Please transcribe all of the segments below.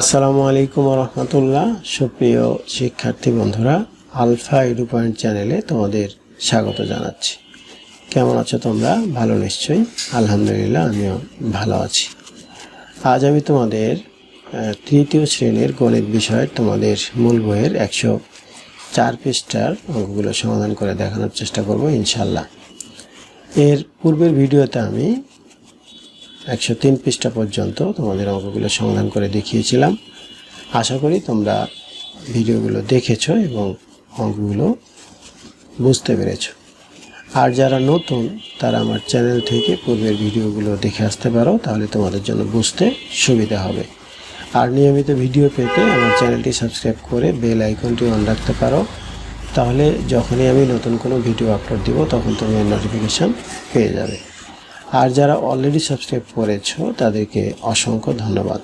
আসসালামু আলাইকুম রহমতুল্লাহ সুপ্রিয় শিক্ষার্থী বন্ধুরা, আলফা এডু পয়েন্ট চ্যানেলে তোমাদের স্বাগত জানাচ্ছি। কেমন আছো তোমরা? ভালো নিশ্চয়ই? আলহামদুলিল্লাহ, আমিও ভালো আছি। আজ আমি তোমাদের তৃতীয় শ্রেণির গণিত বিষয়ের তোমাদের মূল বইয়ের একশো চার পৃষ্ঠার অঙ্কগুলো সমাধান করে দেখানোর চেষ্টা করব ইনশাল্লাহ এর পূর্বের ভিডিওতে আমি একশো তিন পৃষ্ঠা পর্যন্ত তোমাদের অঙ্কগুলো সমাধান করে দেখিয়েছিলাম। আশা করি তোমরা ভিডিওগুলো দেখেছ এবং অঙ্কগুলো বুঝতে পেরেছ। আর যারা নতুন, তারা আমার চ্যানেল থেকে পূর্বের ভিডিওগুলো দেখে আসতে পারো, তাহলে তোমাদের জন্য বুঝতে সুবিধা হবে। আর নিয়মিত ভিডিও পেতে আমার চ্যানেলটি সাবস্ক্রাইব করে বেল আইকনটি অন রাখতে পারো। তাহলে যখনই আমি নতুন কোনো ভিডিও আপলোড দিব, তখন তুমি নোটিফিকেশান পেয়ে যাবে। আর যারা অলরেডি সাবস্ক্রাইব করেছ, তাদেরকে অসংখ্য ধন্যবাদ।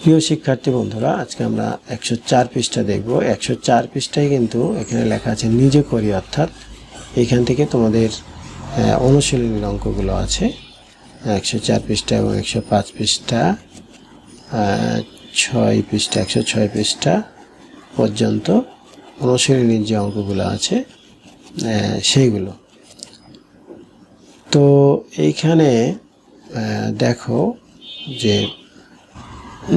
প্রিয় শিক্ষার্থী বন্ধুরা, আজকে আমরা একশো চার পৃষ্ঠা দেখব। একশো চার পৃষ্ঠায় কিন্তু এখানে লেখা আছে, নিজে করি অর্থাৎ এখান থেকে তোমাদের অনুশীলনীর অঙ্কগুলো আছে। একশো চার পৃষ্ঠা এবং একশো পাঁচ পৃষ্ঠা ছয় পৃষ্ঠা, একশো ছয় পৃষ্ঠা পর্যন্ত অনুশীলনীর যে অঙ্কগুলো আছে সেইগুলো। তো এইখানে দেখো যে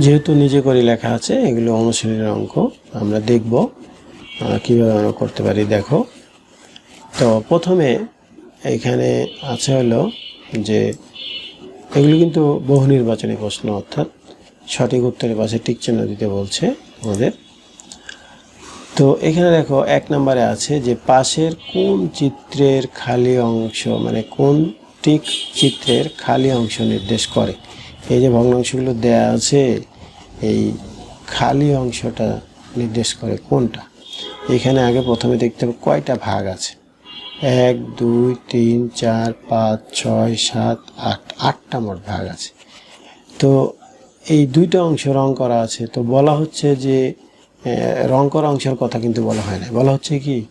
যেহেতু নিজে করে লেখা আছে, এগুলো অনুশীলনের অঙ্ক, আমরা দেখব কীভাবে আমরা করতে পারি, দেখো। তো প্রথমে এইখানে আছে হলো যে, এগুলো কিন্তু বহু নির্বাচনী প্রশ্ন, অর্থাৎ সঠিক উত্তরের পাশে টিক চিহ্ন দিতে বলছে আমাদের। তো এখানে দেখো, এক নম্বরে আছে যে পাশের কোন চিত্রের খালি অংশ মানে কোন টিক চিত্রের খালি অংশ নির্দেশ করে। এই যে ভগ্নাংশগুলো দেয়া আছে, এই খালি অংশটা নির্দেশ করে কোনটা? এখানে আগে প্রথমে দেখতে হবে কয়টা ভাগ আছে। এক, দুই, তিন, চার, পাঁচ, ছয়, সাত, আট, আটটা মোট ভাগ আছে। তো এই দুইটা অংশ রং করা আছে। তো বলা হচ্ছে যে রং করা অংশের কথা কিন্তু বলা হয় না। বলা হচ্ছে কি?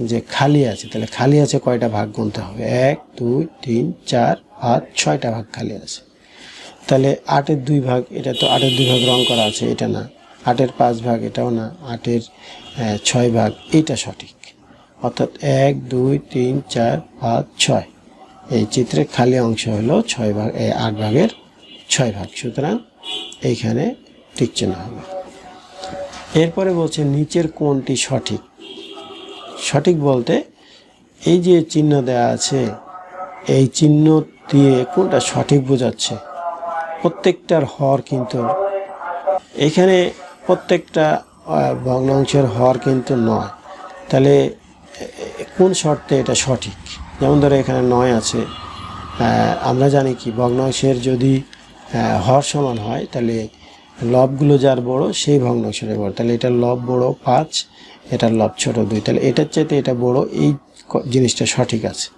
যে খালি আছে, তাহলে খালি আছে কয়টা ভাগ গুনতে হবে? এক, দুই, তিন, চার, পাঁচ, ছয়টা ভাগ খালি আছে। তাহলে আটের দুই ভাগ, এটা তো আটের দুই ভাগ রং করা আছে, এটা না। আটের পাঁচ ভাগ, এটাও না। আটের ছয় ভাগ, এইটা সঠিক। অর্থাৎ এক, দুই, তিন, চার, পাঁচ, ছয়। এই চিত্রের খালি অংশ হলো ছয় ভাগ আট ভাগের ছয় ভাগ। সুতরাং এইখানে টিক চিহ্ন হবে। এরপরে বলছে নিচের কোনটি সঠিক। সঠিক বলতে এই যে চিহ্ন দেয়া আছে, এই চিহ্ন দিয়ে কোনটা সঠিক বোঝাচ্ছে। প্রত্যেকটার হর কিন্তু এখানে প্রত্যেকটা ভগ্নাংশের হর কিন্তু নয়। তাহলে কোন শর্তে এটা সঠিক? যেমন ধরো এখানে নয় আছে আমরা জানি কি, ভগ্নাংশের যদি হর সমান হয়, তাহলে লবগুলো যার বড়, সেই ভগ্নাংশটা বড়। তাহলে এটা লব বড় পাঁচ, এটা লব ছোট দুই। তাহলে এটার চাইতে এটা বড়, এই জিনিসটা সঠিক আছে।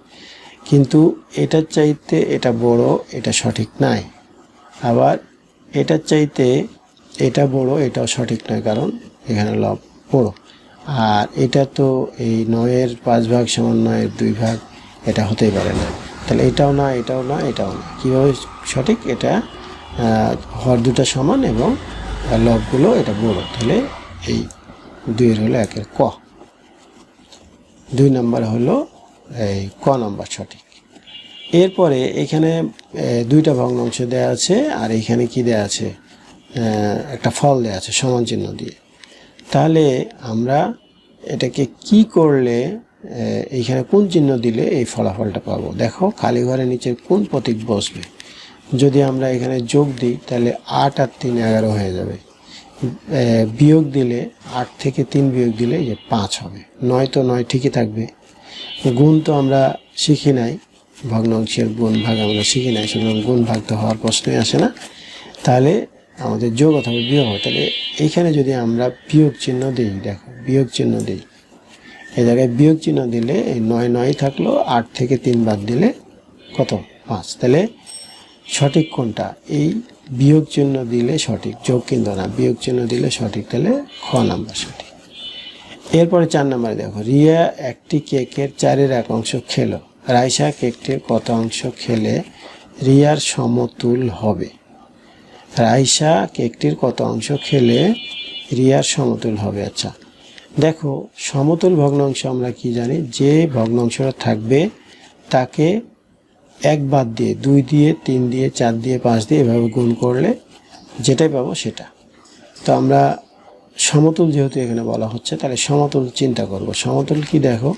কিন্তু এটার চাইতে এটা বড়, এটা সঠিক নাই। আবার এটার চাইতে এটা বড়, এটাও সঠিক নয়, কারণ এখানে লব বড়। আর এটা তো এই নয়ের পাঁচ ভাগ সমান নয়ের দুই ভাগ, এটা হতেই পারে না। তাহলে এটাও না এটাও না এটাও না। কীভাবে সঠিক? এটা হর দুটা সমান এবং লবগুলো এটা বড় তাহলে এই দুইয়ের হলো একের ক। দুই নাম্বার হলো এই ক নাম্বার সঠিক। এরপরে এখানে দুইটা ভগ্নাংশ দেয়া আছে আর এখানে কি দেয়া আছে? একটা ফল দেয়া আছে সমান চিহ্ন দিয়ে। তাহলে আমরা এটাকে কি করলে এইখানে কোন চিহ্ন দিলে এই ফলাফলটা পাবো? দেখো, খালি ঘরের নিচে কোন প্রতীক বসবে? যদি আমরা এখানে যোগ দিই, তাহলে আট আর তিন এগারো হয়ে যাবে। বিয়োগ দিলে আট থেকে তিন বিয়োগ দিলে যে পাঁচ হবে। নয় তো নয় ঠিকই থাকবে। গুণ তো আমরা শিখি নাই, ভগ্নাংশের গুণ ভাগ আমরা শিখি নাই, সুতরাং গুণ ভাগ তো হওয়ার প্রশ্নই আসে না। তাহলে আমাদের যোগ অথবা বিয়োগ হয় তাহলে এইখানে যদি আমরা বিয়োগ চিহ্ন দিই, দেখো, বিয়োগ চিহ্ন দিই। এই জায়গায় বিয়োগ চিহ্ন দিলে এই নয় নয় থাকল, আট থেকে তিন বাদ দিলে কত? পাঁচ। তাহলে সঠিক কোনটা? এই বিয়োগ চিহ্ন দিলে সঠিক, যোগ কিন্তু না, বিয়োগ চিহ্ন দিলে সঠিক, তাহলে খ নাম্বার সঠিক। এরপরে চার নম্বরে দেখো, রিয়া একটি কেকের চারের এক অংশ খেলো। রাইসা কেকটির কত অংশ খেলে রিয়ার সমতুল হবে? রাইসা কেকটির কত অংশ খেলে রিয়ার সমতুল হবে? আচ্ছা দেখো, সমতুল ভগ্নাংশ আমরা কি জানি? যে ভগ্নাংশটা থাকবে, তাকে এক বাদ দিয়ে, দুই দিয়ে, তিন দিয়ে, চার দিয়ে, পাঁচ দিয়ে এভাবে গুণ করলে যেটাই পাবো সেটা। তো আমরা সমতুল যেহেতু এখানে বলা হচ্ছে, তাহলে সমতুল চিন্তা করব। সমতুল কি দেখো,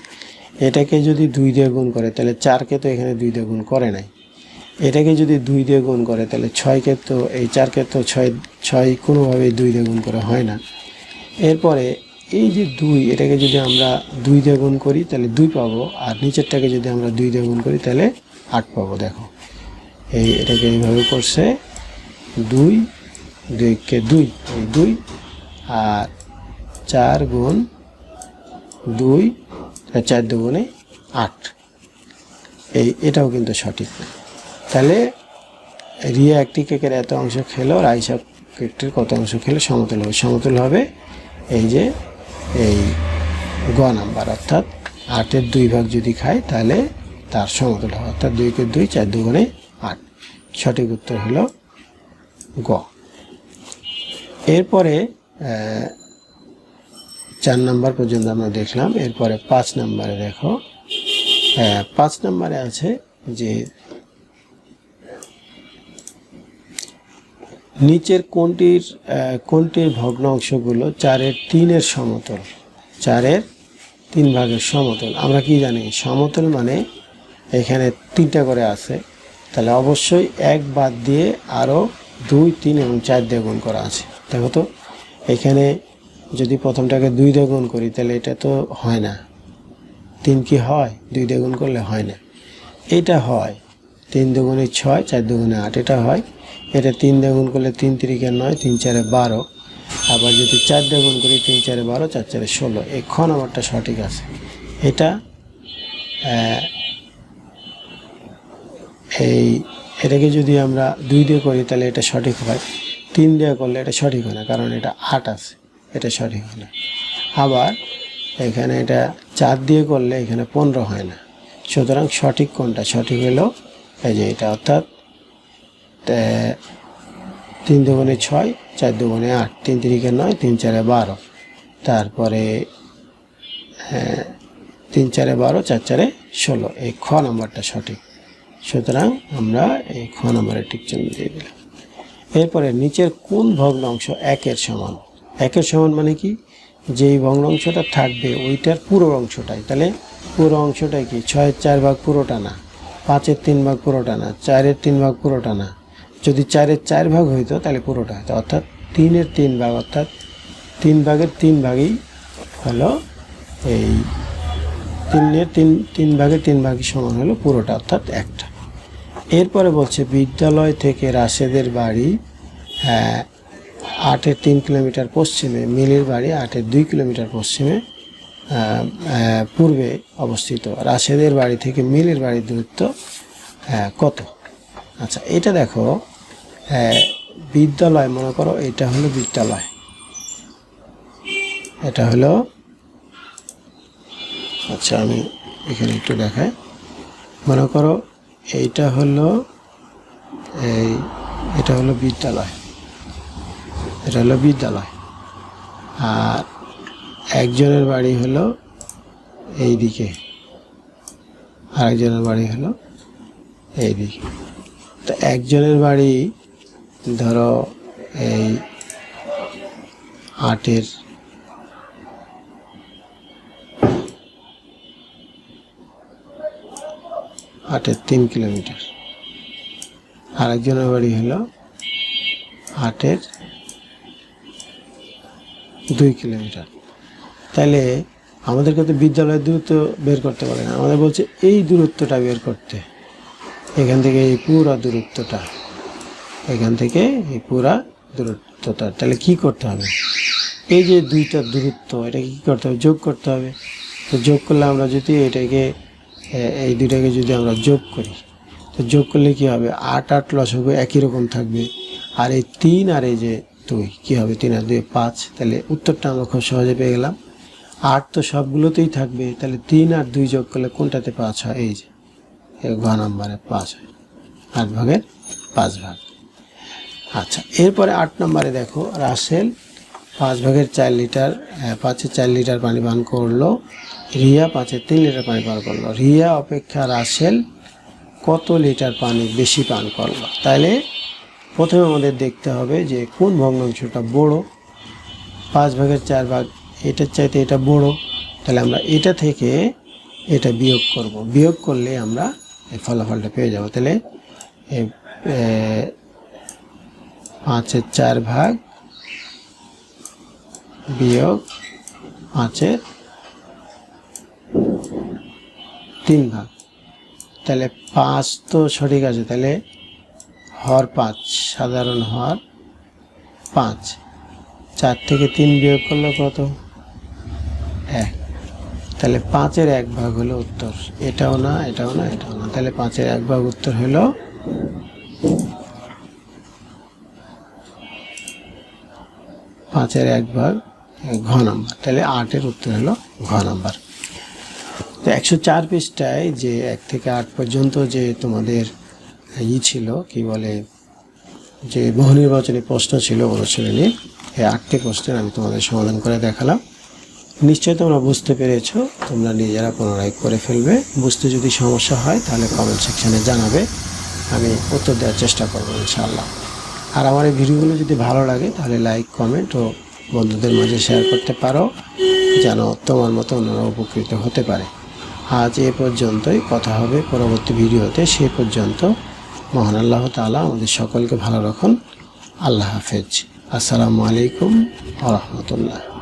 এটাকে যদি দুই দিয়ে গুণ করে, তাহলে চারকে তো এখানে দুই দিয়ে গুণ করে নাই। এটাকে যদি দুই দিয়ে গুণ করে, তাহলে ছয়কে তো, এই চারকে তো ছয় ছয় কোনোভাবেই দুই দিয়ে গুণ করে হয় না। এরপরে এই যে দুই, এটাকে যদি আমরা দুই দিয়ে গুণ করি, তাহলে দুই পাবো, আর নিচেরটাকে যদি আমরা দুই দিয়ে গুণ করি, তাহলে আট পাবো, দেখো। এই এটাকে এইভাবে করছে, দুই, দুইকে দুই, এই দুই, আর চার গুণ দুই চার দুগুণে আট। এই এটাও কিন্তু সঠিক। তাহলে রিয়া একটি কেকের এত অংশ খেলো রাইসা কেকটির কত অংশ খেলে সমতুল হবে। সমতুল হবে এই যে, এই গ নাম্বার, অর্থাৎ আটের দুই ভাগ যদি খায়, তাহলে তার সমতুল হবে অর্থাৎ দুইকে দুই, চার দুগুণে আট। সঠিক উত্তর হলো গ। এরপরে চার নাম্বার পর্যন্ত আমরা দেখলাম, এরপরে পাঁচ নাম্বারে দেখো পাঁচ নাম্বারে আছে যে নিচের কোনটির কোনটির কোনটির ভগ্নাংশগুলো চারের তিনের সমতল? চারের তিন ভাগের সমতল। আমরা কি জানি? সমতল মানে এখানে তিনটা করে আছে। তাহলে অবশ্যই এক বাদ দিয়ে আরও দুই, তিন এবং চার দিয়ে গুণ করা আছে। দেখো তো, এখানে যদি প্রথমটাকে দুই দিয়ে গুণ করি, তাহলে এটা তো হয় না। তিন কি হয়? দুই দিয়ে গুণ করলে হয় না। এটা হয় তিন দুগুণে ছয়, চার দুগুণে আট। এটা হয়, এটা তিন দিয়ে গুণ করলে তিন তিরিকে নয়, তিন চারে বারো। আবার যদি চার দিয়ে গুণ করি, তিন চারে বারো, চার চারে ষোলো। এই আমারটা সঠিক আছে। এটা এই, এটাকে যদি আমরা দুই দিয়ে করি, তাহলে এটা সঠিক হয়। তিন দিয়ে করলে এটা সঠিক হয় না, কারণ এটা আট আছে, এটা সঠিক হয় না। আবার এখানে এটা চার দিয়ে করলে এখানে পনেরো হয় না। সুতরাং সঠিক কোনটা? সঠিক হলো এই যে এটা, অর্থাৎ তিন দুগুণে ছয়, চার দুগুণে আট, তিন তিরিকে নয়, তিন চারে বারো। তারপরে তিন চারে বারো, চার চারে ষোলো। এই খ নাম্বারটা সঠিক। সুতরাং আমরা এই খ নাম্বারের টিক চিহ্ন দিয়ে দিলাম। এরপরে নিচের কোন ভগ্নাংশ একের সমান? একের সমান মানে কি? যেই ভগ্নাংশটা থাকবে ওইটার পুরো অংশটাই। তাহলে পুরো অংশটাই কি? ছয়ের চার ভাগ পুরোটা না। পাঁচের তিন ভাগ পুরোটা না। চারের তিন ভাগ পুরোটা না। যদি চারের চার ভাগ হইতো, তাহলে পুরোটা হতো অর্থাৎ তিনের তিন ভাগ, অর্থাৎ তিন ভাগের তিন ভাগই হলো এই তিনের তিন তিন ভাগের তিন ভাগই সমান হলো পুরোটা, অর্থাৎ একটা। এরপরে বলছে বিদ্যালয় থেকে রাশেদের বাড়ি হ্যাঁ, আটের তিন কিলোমিটার পশ্চিমে মিলির বাড়ি আটের দুই কিলোমিটার পশ্চিমে পূর্বে অবস্থিত। রাশেদের বাড়ি থেকে মিলির বাড়ির দূরত্ব আহ, কত? আচ্ছা এটা দেখো আহ, বিদ্যালয় মনে করো এটা হলো বিদ্যালয়। এটা হলো আচ্ছা আমি এখানে একটু দেখাই। মনে করো এইটা হলো এই, এটা হলো বিদ্যালয়। এটা হলো বিদ্যালয়। আর একজনের বাড়ি হলো এই দিকে আরেকজনের বাড়ি হলো এই দিকে তো একজনের বাড়ি ধরো এই আটের আটের তিন কিলোমিটার। আরেকজনের বাড়ি হলো আটের দুই কিলোমিটার। তাহলে আমাদেরকে তো বিদ্যালয়ের দূরত্ব বের করতে পারে না। আমাদের বলছে, এই দূরত্বটা বের করতে। এখান থেকে এই পুরা দূরত্বটা, এখান থেকে এই পুরা দূরত্বটা। তাহলে কি করতে হবে? এই যে দুইটা দূরত্ব, এটাকে কী করতে হবে? যোগ করতে হবে। তো যোগ করলে আমরা যদি এটাকে এই দুইটাকে যদি আমরা যোগ করি, তো যোগ করলে কি হবে? আট আট লসগু একই রকম থাকবে। আর এই তিন আর এই যে দুই, কী হবে? তিন আর দুই, পাঁচ। তাহলে উত্তরটা আমরা খুব সহজে পেয়ে গেলাম। আট তো সবগুলোতেই থাকবে। তাহলে তিন আর দুই যোগ করলে কোনটাতে পাঁচ হয়? এই যে ঘ নাম্বারে পাঁচ হয়। আট ভাগের পাঁচ ভাগ। আচ্ছা এরপরে আট নম্বরে দেখো, রাসেল পাঁচ ভাগের চার লিটার পাঁচের চার লিটার পানি পান করল। রিয়া পাঁচের তিন লিটার পানি পান করল। রিয়া অপেক্ষা রাসেল কত লিটার পানি বেশি পান করল? তাহলে প্রথমে আমাদের দেখতে হবে যে কোন ভগ্নাংশটা বড়। পাঁচ ভাগের চার ভাগ, এটার চাইতে এটা বড়। তাহলে আমরা এটা থেকে এটা বিয়োগ করব। বিয়োগ করলে আমরা এই ফলাফলটা পেয়ে যাব। তাহলে পাঁচের চার ভাগ বিয়োগ পাঁচের তিন ভাগ। তাহলে পাঁচ তো সঠিক আছে, তাহলে হর পাঁচ, সাধারণ হর পাঁচ। চার থেকে তিন বিয়োগ করলে কত? এক। তাহলে পাঁচের এক ভাগ হলো উত্তর। এটাও না এটাও না এটাও না। তাহলে পাঁচের এক ভাগ উত্তর হলো পাঁচের এক ভাগ ঘ নাম্বার। তাহলে আটের উত্তর হলো ঘ নাম্বার। তো একশো চার পৃষ্ঠায় যে এক থেকে আট পর্যন্ত যে তোমাদের ই ছিল, কি বলে, যে বহু নির্বাচনী প্রশ্ন ছিল অনুশীলনীর এই আটটি প্রশ্নের আমি তোমাদের সমাধান করে দেখালাম। নিশ্চয়ই তোমরা বুঝতে পেরেছ, তোমরা নিজেরা পুনরায় করে ফেলবে। বুঝতে যদি সমস্যা হয়, তাহলে কমেন্ট সেকশনে জানাবে। আমি উত্তর দেওয়ার চেষ্টা করব, ইনশাআল্লাহ। আর আমার এই ভিডিওগুলো যদি ভালো লাগে, তাহলে লাইক কমেন্ট ও বন্ধুদের মাঝে শেয়ার করতে পারো, যেন তোমার মতো অন্যরা উপকৃত হতে পারে। আজ এ পর্যন্তই। কথা হবে পরবর্তী ভিডিওতে। সে পর্যন্ত মহান আল্লাহ তালা আমাদের সকলকে ভালো রাখুন। আল্লাহ হাফেজ। আসসালামু আলাইকুম আ রহমতুল্লাহ।